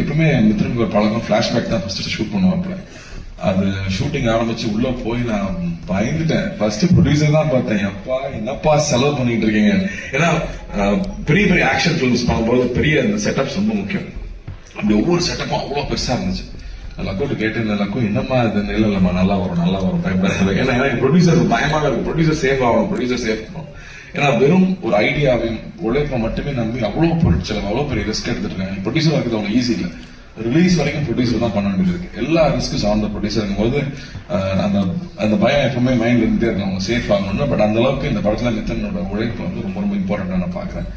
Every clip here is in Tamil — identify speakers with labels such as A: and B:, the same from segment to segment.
A: எப்பவுமே மித்ரனுக்கு ஒரு பழக்கம் ஃபிளாஷ்பேக் தான் ஃபர்ஸ்ட் ஷூட் பண்ணுவாப்ல அது ஷூட்டிங் ஆரம்பிச்சு உள்ள போய் நான் பயந்துட்டேன். ஃபர்ஸ்ட் ப்ரொடியூசர் தான் பார்த்தேன். அப்பா என்னப்பா செலவு பண்ணிட்டு இருக்கீங்க? ஏன்னா பெரிய பெரிய ஆக்ஷன் ஃபிலிம்ஸ் பண்ணும்போது பெரிய அந்த செட்டப்ஸ் ரொம்ப முக்கியம். அப்படி ஒவ்வொரு செட்டப்பும் அவ்வளவு பெருசா இருந்துச்சு. லக்கோட்டு கேட்டு லக்கோ என்னம்மா இது? இல்லை இல்லைம்மா நல்லா வரும் நல்லா வரும் பயப்படாத ஏன்னா எனக்கு ப்ரொடியூசர் பயமாக இருக்கு ப்ரொடியூசர் சேஃப் ஆகணும் ப்ரொடியூசர் சேஃப் பண்ணணும் ஏன்னா வெறும் ஒரு ஐடியாவையும் உழைப்பை மட்டுமே நம்பி அவ்வளோ பொருட்செலவு அவ்வளோ பெரிய ரிஸ்க் எடுத்துருக்காங்க ப்ரொடியூசர் இருக்கிறது அவங்க ஈஸி இல்லை. ரிலீஸ் வரைக்கும் ப்ரொடியூசர் தான் பண்ண வேண்டியது இருக்கு. எல்லா ரிஸ்க்கும் சார்ந்த ப்ரொடியூசருங்கும் போது அந்த அந்த பயம் எப்பவுமே மைண்ட்ல இருந்தே இருக்கும். அவங்க சேஃப் ஆகணும்னு பட் அந்த அளவுக்கு இந்த படத்துல நித்தனோட உழைப்பு வந்து ரொம்ப ரொம்ப இம்பார்ட்டன்டா நான் பாக்குறேன்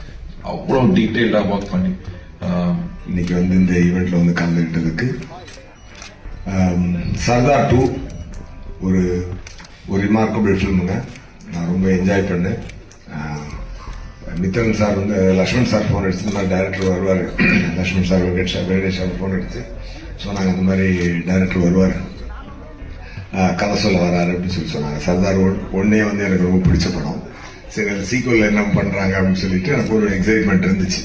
A: அவ்வளோ டீட்டெயில்டா ஒர்க் பண்ணி
B: இன்னைக்கு வந்து இந்த ஈவெண்ட்ல வந்து கலந்துக்கிட்டதுக்கு சர்தார் டூ ஒரு ஒரு ரிமார்க்கபிள் ஃபிலிமுங்க நான் ரொம்ப என்ஜாய் பண்ணேன். மித்தன் சார் வந்து லக்ஷ்மண் சார் ஃபோன் அடிச்சு மாதிரி டைரக்டர் வருவார். Lakshman sir Venkat sir Venkatesh sir phone அடிச்சு சொன்னாங்க இந்த மாதிரி டைரக்டர் வருவார். கதை சொல்ல வராரு அப்படின்னு சொல்லி சொன்னாங்க. சர்தார் ஒன்- ஒன்னே வந்து எனக்கு ரொம்ப பிடிச்ச படம். சரி அது சீக்குவலில் என்ன பண்ணுறாங்க அப்படின்னு சொல்லிட்டு எனக்கு ஒரு எக்ஸைட்மெண்ட் இருந்துச்சு.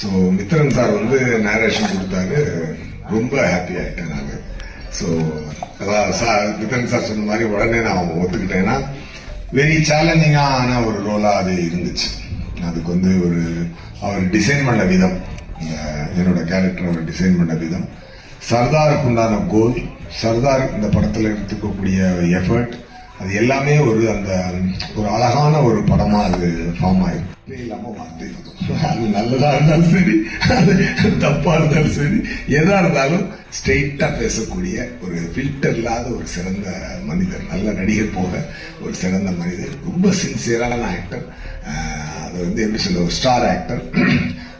B: ஸோ மித்திரன் சார் வந்து நேரேஷன் கொடுத்தாரு. ரொம்ப ஹாப்பி ஆகிட்டேன் நான். ஸோ அதான் சார் மித்திரன் சார் சொன்ன மாதிரி உடனே நான் ஒத்துக்கிட்டேன்னா வெரி சேலஞ்சிங்கான ஒரு ரோலாக அது இருந்துச்சு. அதுக்கு வந்து ஒரு அவர் டிசைன் பண்ண விதம் என்னோட கேரக்டர் அவர் டிசைன் பண்ண விதம். சர்தாருக்கு உண்டான கோல் சர்தார் இந்த படத்தில் எடுத்துக்கக்கூடிய எஃபர்ட் அது எல்லாமே ஒரு அந்த ஒரு அழகான ஒரு படமாக அது ஃபார்ம் ஆயிருக்கு இல்லாமல் வார்த்தை அது நல்லதாக இருந்தாலும் சரி அது தப்பாக இருந்தாலும் சரி எதாக இருந்தாலும் ஸ்ட்ரெயிட்டாக பேசக்கூடிய ஒரு ஃபில்டர் இல்லாத ஒரு சிறந்த மனிதர் நல்ல நடிகர் போக ஒரு சிறந்த மனிதர் ரொம்ப சின்சியரான ஆக்டர் அது வந்து எப்படி சொல்ல ஒரு star actor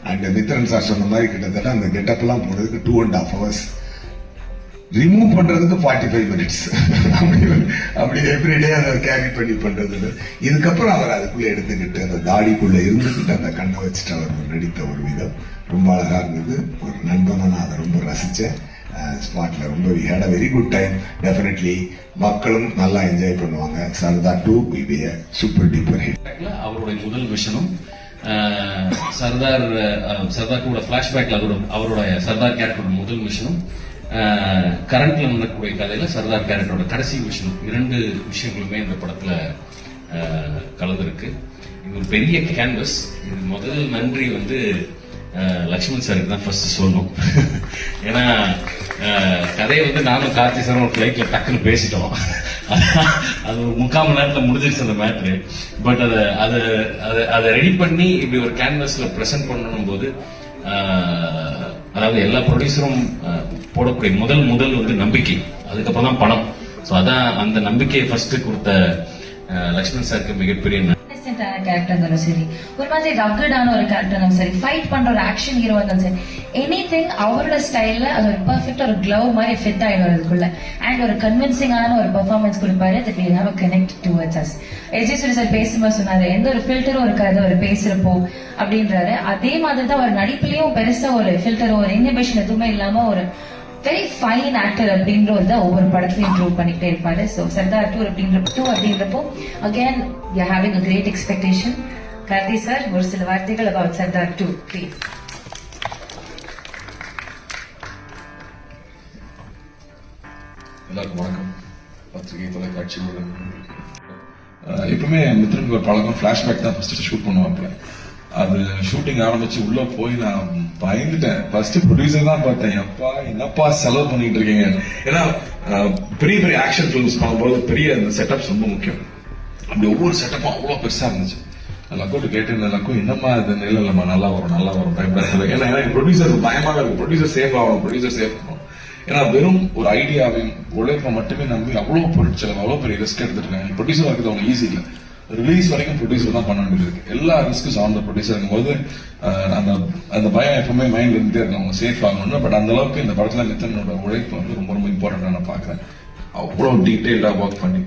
B: and Mithran sir சொன்ன மாதிரி கிட்டத்தட்ட அந்த கெட்டப்லாம் போனதுக்கு two and half hours remove பண்றதுக்கு ஃபார்ட்டி ஃபைவ் மினிட்ஸ் அப்படி அப்படி எவ்ரிடே அதை கேரி பண்ணி பண்றது இதுக்கப்புறம் அவர் அதுக்குள்ள எடுத்துக்கிட்டு அந்த தாடிக்குள்ள இருந்துக்கிட்டு அந்த கண்ணை வச்சுட்டு அவர் நடித்த ஒரு விதம். ரொம்ப அழகா இருந்தது. ஒரு நண்பனை நான் அதை ரொம்ப ரசிச்சேன் ஸ்பாட்ல ரொம்ப we had a very good time definitely மக்களும் நல்லா என்ஜாய் பண்ணுவாங்க. Sardar two will be super duper hit
C: அவருடைய முதல் விஷனும் சர்தார் சர்தார் கூட ஃபிளாஷ்பேக்ல அதோட அவருடைய சர்தார் கேரக்டரோட முதல் விஷனும் கரண்ட்ல நடக்கக்கூடிய கதையில சர்தார் கேரக்டரோட கடைசி விஷயம். இரண்டு விஷயங்களுமே இந்த படத்துல கலந்துருக்கு. இது ஒரு பெரிய கேன்வஸ் இது முதல் நன்றி வந்து லக்ஷ்மண் சாருக்கு தான் ஃபர்ஸ்ட் சொல்லணும். ஏன்னா கதையை வந்து நானும் கார்த்தி சாரும் ஒரு ஃபிளைட்ல டக்குன்னு பேசிட்டோம். அது ஒரு முக்கால் மணி நேரத்தில் முடிஞ்சிருச்சு அந்த மேட்ரு பட் அதை அதை அதை அதை ரெடி பண்ணி இப்படி ஒரு கேன்வஸில் ப்ரெசென்ட் பண்ணணும் போது அதாவது எல்லா ப்ரொடியூசரும் போடக்கூடிய முதல் முதல் வந்து நம்பிக்கை. அதுக்கப்புறம் தான் பணம். ஸோ அதான் அந்த நம்பிக்கையை ஃபர்ஸ்ட் கொடுத்த லக்ஷ்மண் சாருக்கு மிகப்பெரிய
D: கேரக்டர் இருந்தாலும் சரி ஒரு மாதிரி ரக்கடான ஒரு கேரக்டர் இருந்தாலும் சரி ஃபைட் பண்ற ஒரு ஆக்ஷன் ஹீரோ இருந்தாலும் சரி எனி திங் அவரோட ஸ்டைல்ல அது ஒரு பர்ஃபெக்ட் ஒரு க்ளவ் மாதிரி ஃபிட் ஆயிடும் அதுக்குள்ள. அண்ட் ஒரு கன்வின்சிங்கான ஒரு பெர்ஃபார்மன்ஸ் கொடுப்பாரு. That we have connect towards us Ajay sir பேசும்போது சொன்னாரு எந்த ஒரு ஃபில்டரும் இருக்காது அவர் பேசுறப்போ அப்படின்றாரு. அதே மாதிரி தான் ஒரு நடிப்புலயும் பெருசா ஒரு ஃபில்டர் ஒரு இன்ஹிபிஷன் எதுவுமே இல்லாம ஒரு வெரி ஃபைன் ஆக்டர் அப்படின்ற ஒரு தான் ஒவ்வொரு படத்துலையும் இம்ப்ரூவ் பண்ணிட்டே இருப்பாரு. ஸோ சர்தார் டூர் அப்படின்ற டூ அப்படின்றப்போ again you having a great expectation Karthi sir ஒரு சில வார்த்தைகள் அபவுட் சர்தார் டூ ப்ளீஸ்
A: எல்லாருக்கும் வணக்கம். பத்திரிகை தொலைக்காட்சி ஊடகம். எப்பவுமே மித்ரனுக்கு ஒரு பழக்கம் ஃபிளாஷ்பேக் தான் ஃபர்ஸ்ட் ஷூட் பண்ணுவாப்ல அது ஷூட்டிங் ஆரம்பிச்சு உள்ள போய் நான் பயந்துட்டேன். ஃபர்ஸ்ட் ப்ரொடியூசர் தான் பார்த்தேன். அப்பா என்னப்பா செலவு பண்ணிட்டு இருக்கீங்க? ஏன்னா பெரிய பெரிய ஆக்ஷன் ஃபிலிம்ஸ் பண்ணும்போது பெரிய அந்த செட்டப்ஸ் ரொம்ப முக்கியம். அப்படி ஒவ்வொரு செட்டப்பும் அவ்வளோ பெருசா இருந்துச்சு. லக்கோட்டு கேட்டு லக்கோ என்னம்மா இது? இல்லை இல்லைம்மா நல்லா வரும் நல்லா வரும் பயப்படாத ஏன்னா எனக்கு ப்ரொடியூசர் பயமாக இருக்கும் ப்ரொடியூசர் சேஃப் ஆகணும் ப்ரொடியூசர் சேஃப் ஆகணும். ஏன்னா வெறும் ஒரு ஐடியாவையும் உழைப்பை மட்டுமே நம்பி அவ்வளோ பொருட்செலவு அவ்வளோ பெரிய ரிஸ்க் எடுத்துருக்காங்க ப்ரொடியூசர் இருக்கிறது அவங்க ஈஸி இல்லை. ரிலீஸ் வரைக்கும் ப்ரொடியூசர் தான் பண்ண வேண்டியது இருக்கு. எல்லா ரிஸ்க்கும் சார்ந்த ப்ரொடியூசர் போது அந்த அந்த பயம் எப்பவுமே மைண்ட்ல இருந்துட்டே இருக்கும். அவங்க சேஃப் ஆகணும்னு பட் அந்த அளவுக்கு இந்த படத்துல நித்தனோட உழைப்பு வந்து ரொம்ப ரொம்ப இம்பார்ட்டன்டா நான் பாக்குறேன் அவ்வளவு டீட்டெயில்டா ஒர்க் பண்ணி